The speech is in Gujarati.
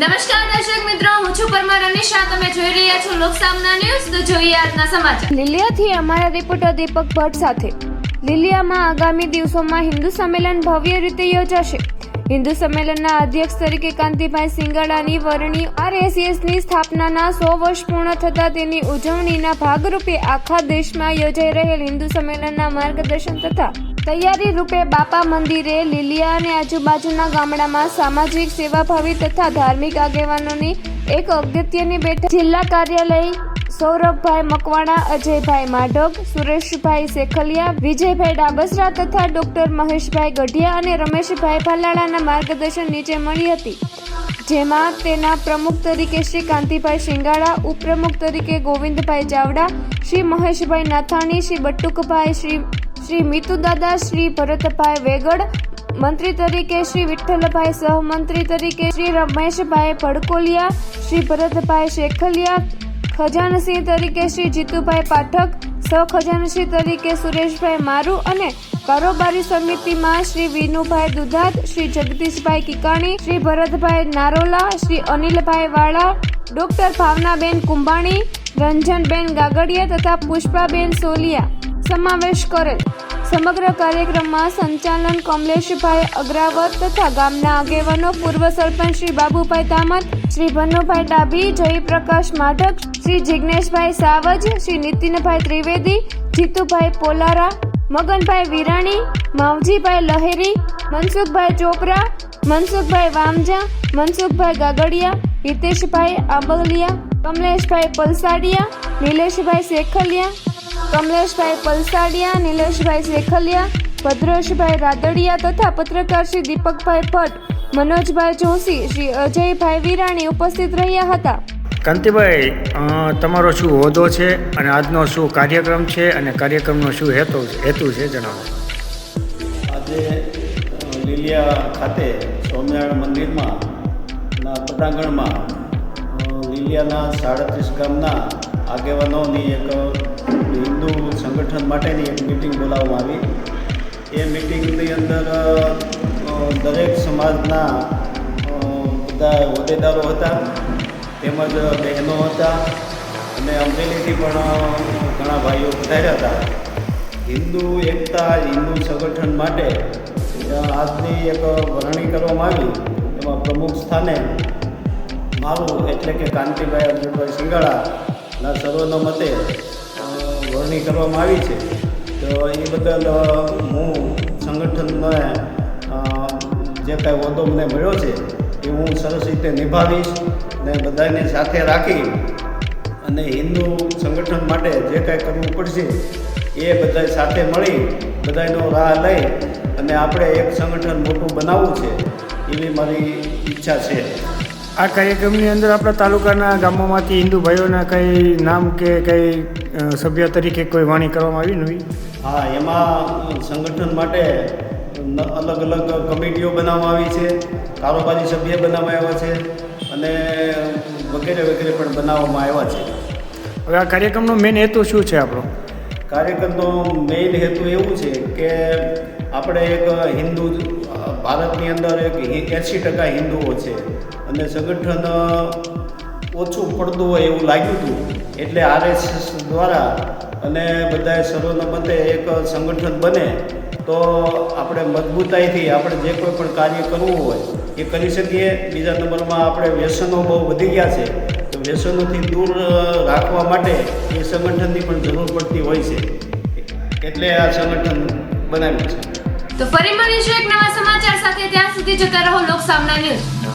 નમસ્કાર દર્શક મિત્રો, હું છું પરમાર અનિશા તમે જોઈ રહ્યા છો લોકસામના ન્યૂઝ. તો જોઈએ આજના સમાચાર. લીલિયાથી અમારા રિપોર્ટર દીપક ભટ્ટ સાથે. લીલિયામાં આગામી દિવસોમાં હિન્દુ સંમેલન ભવ્ય રીતે યોજાશે. હિન્દુ સંમેલનના અધ્યક્ષ તરીકે કાંતિભાઈ સિંગાડાની વરણી આરએસએસની સ્થાપનાના સો વર્ષ પૂર્ણ થતા તેની ઉજવણીના ભાગરૂપે આખા દેશમાં યોજાઈ રહેલ હિન્દુ સંમેલનના માર્ગદર્શન તથા તૈયારી રૂપે બાપા મંદિરે, લીલિયા અને આજુબાજુના ગામડામાં સામાજિક સેવાભાવી તથા ધાર્મિક આગેવાનોની એક અગત્યની બેઠક. જિલ્લા કાર્યાલય સૌરભભાઈ મકવાણા, અજયભાઈ માઢક સુરેશભાઈ શેખલિયા, વિજયભાઈ ડાબસરા તથા ડોક્ટર મહેશભાઈ ગઢિયા અને રમેશભાઈ ભાલાળાના માર્ગદર્શન નીચે મળી હતી. જેમાં તેના પ્રમુખ તરીકે શ્રી કાંતિભાઈ શિંગાળા, ઉપપ્રમુખ તરીકે ગોવિંદભાઈ ચાવડા, શ્રી મહેશભાઈ નાથાણી, શ્રી બટુકભાઈ શ્રી શ્રી મિતુદાદા, શ્રી ભરતભાઈ વેગડ, મંત્રી તરીકે શ્રી વિઠ્ઠલભાઈ સહમંત્રી તરીકે શ્રી રમેશભાઈ ભડકોલિયા, શ્રી ભરતભાઈ શેખલિયા, ખજાનસિંહ તરીકે શ્રી જીતુભાઈ પાઠક, સહ ખજાનસિંહ તરીકે સુરેશભાઈ મારુ અને કારોબારી સમિતિમાં શ્રી વિનુભાઈ દુધાત, શ્રી જગદીશભાઈ કિકાણી, શ્રી ભરતભાઈ નારોલા, શ્રી અનિલભાઈ વાળા, ડોક્ટર ભાવનાબેન કુંભાણી રંજનબેન ગાગડિયા તથા પુષ્પાબેન સોલિયા સમાવેશ કરેલ. સમગ્ર કાર્યક્રમમાં સંચાલન કમલેશભાઈ અગ્રાવત તથા ગામના આગેવાનો, પૂર્વ સરપંચ શ્રી બાબુભાઈ તામત શ્રી ભનુભાઈ ડાભી, જયપ્રકાશ માઢક, શ્રી જિજ્ઞેશભાઈ સાવજ, શ્રી નીતિનભાઈ ત્રિવેદી, જીતુભાઈ પોલારા, મગનભાઈ વિરાણી, માવજીભાઈ લહેરી, મનસુખભાઈ ચોપરા, મનસુખભાઈ વામજા, મનસુખભાઈ ગાગડિયા, હિતેશભાઈ આંબલિયા, કમલેશભાઈ પલસાડિયા, નિલેશભાઈ શેખલિયા કમલેશભાઈ પલસાડિયા નિલેશભાઈ શેખલિયા ભદ્રેશભાઈ રાદડિયા તથા પત્રકાર શ્રી દીપકભાઈ ભટ્ટ મનોજભાઈ જોશી શ્રી અજયભાઈ વિરાણી ઉપસ્થિત રહ્યા હતા. કાંતિભાઈ તમારો શું હોદ્દો છે અને આજનો શું કાર્યક્રમ છે અને કાર્યક્રમનો શું હેતુ હેતુ છે જણાવો. આજે લીલિયા ખાતે સ્વામિનારાયણ મંદિરમાં ના પટાંગણમાં લીલિયાના સાડત્રીસ ગામના આગેવાનોની એક હિન્દુ સંગઠન માટેની એક મિટિંગ બોલાવવામાં આવી. એ મિટિંગની અંદર દરેક સમાજના બધા હોદ્દેદારો હતા, તેમજ બહેનો હતા અને અમરેલીથી પણ ઘણા ભાઈઓ પધાર્યા હતા. હિન્દુ એકતા, હિન્દુ સંગઠન માટે આજની એક વરણી કરવામાં આવી. એમાં પ્રમુખ સ્થાને મારું એટલે કે કાંતિભાઈ અમૃતભાઈ સિંગાળાના સર્વનો મતે વરણી કરવામાં આવી છે. તો એ બદલ હું સંગઠનને જે કાંઈ હોદ્દો મને મળ્યો છે, એ હું સરસ રીતે નિભાવીશ ને બધાને સાથે રાખી અને હિન્દુ સંગઠન માટે જે કાંઈ કરવું પડશે, એ બધા સાથે મળી બધાનો રાહ લઈ અને આપણે એક સંગઠન મોટું બનાવવું છે, એવી મારી ઈચ્છા છે. આ કાર્યક્રમની અંદર આપણા તાલુકાના ગામોમાંથી હિન્દુ ભાઈઓના કંઈ નામ કે કંઈ સભ્ય તરીકે કોઈ વાણી કરવામાં આવી નવી? હા એમાં સંગઠન માટે અલગ અલગ કમિટીઓ બનાવવામાં આવી છે કારોબારી સભ્ય બનાવવામાં આવ્યા છે અને વગેરે વગેરે પણ બનાવવામાં આવ્યા છે. હવે આ કાર્યક્રમનો મેઇન હેતુ શું છે આપણો? કાર્યક્રમનો મેઇન હેતુ એવું છે કે આપણે એક હિન્દુ ભારતની અંદર એક એંસી ટકા હિન્દુઓ છે. અને સંગઠન ઓછું પડતું હોય એવું લાગ્યું હતું. એટલે આરએસએસ દ્વારા અને બધાએ સર્વનમતે એક સંગઠન બને, તો આપણે મજબૂતાઈથી આપણે જે કોઈ પણ કાર્ય કરવું હોય, એ કરી શકીએ. બીજા નંબરમાં આપણે વ્યસનો બહુ વધી ગયા છે. તો વ્યસનોથી દૂર રાખવા માટે એ સંગઠનની પણ જરૂર પડતી હોય છે. એટલે આ સંગઠન બનાવ્યું છે. તો ફરી મળીશું એક નવા સમાચાર સાથે. ત્યાં સુધી જતા રહો લોક સામના ન્યૂઝ.